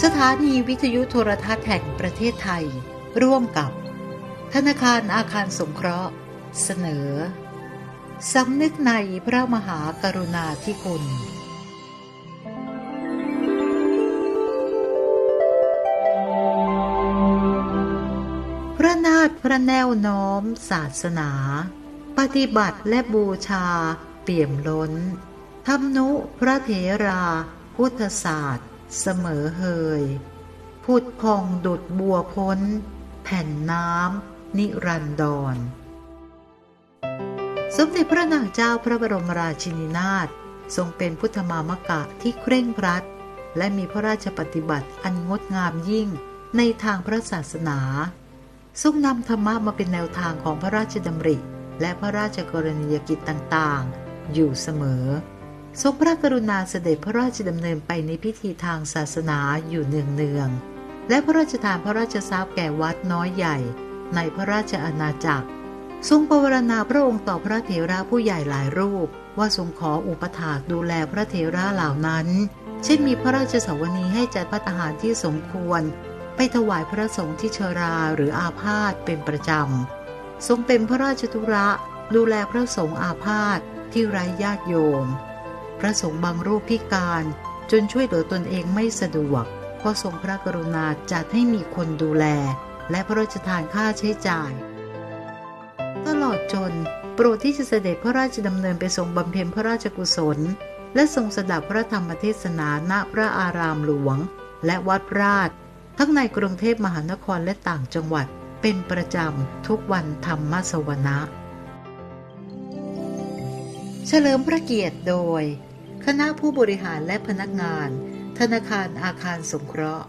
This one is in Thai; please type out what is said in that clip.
สถานีวิทยุโทรทัศน์แห่งประเทศไทย ร่วมกับ ธนาคารอาคารสงเคราะห์ เสนอ สำนึกในพระมหากรุณาธิคุณพระนาถพระแนวน้อมศาสนา ปฏิบัติและบูชาเปี่ยมล้นธรรมนุพระเถรา พุทธศาสตร์ เสมอเฮยพุดพองดุดบัวพ้น แผ่นน้ำนิรันดร สมเด็จพระนางเจ้าพระบรมราชินีนาถทรงเป็นพุทธมามกะที่เคร่งครัด และมีพระราชปฏิบัติอันงดงามยิ่งในทางพระศาสนาทรงนำธรรมะมาเป็นแนวทางของพระราชดำริ และพระราชกรณียกิจต่างๆ อยู่เสมอ ทรงพระกรุณาเสด็จพระราชดำเนินไปในพิธีทางศาสนาอยู่เนืองๆ และพระราชทานพระราชทรัพย์แก่วัดน้อยใหญ่ในพระราชอาณาจักร ทรงประวรณาพระองค์ต่อพระเถระผู้ใหญ่หลายรูป ว่าทรงขออุปถากดูแลพระเถระเหล่านั้น เช่นมีพระราชสวนีให้จัดพัตหารที่สมควร ไปถวายพระสงฆ์ที่เชราหรืออาพาธเป็นประจำ ทรงเป็นพระราชธุระดูแลพระสงฆ์อาพาธที่ไร้ญาติโยม พระสงฆ์บางรูปพิการจนช่วยเหลือตนเองไม่สะดวก ก็ทรงพระกรุณาจัดให้มีคนดูแล และพระราชทานค่าใช้จ่าย ตลอดจน โปรดที่จะเสด็จพระราชดำเนินไปทรงบำเพ็ญพระราชกุศล และทรงสดับพระธรรมเทศนาณพระอารามหลวง และวัดราช ทั้งในกรุงเทพมหานครและต่างจังหวัดเป็นประจำทุกวันธรรมสวนะ เฉลิมพระเกียรติโดย คณะผู้บริหารและพนักงาน ธนาคารอาคารสงเคราะห์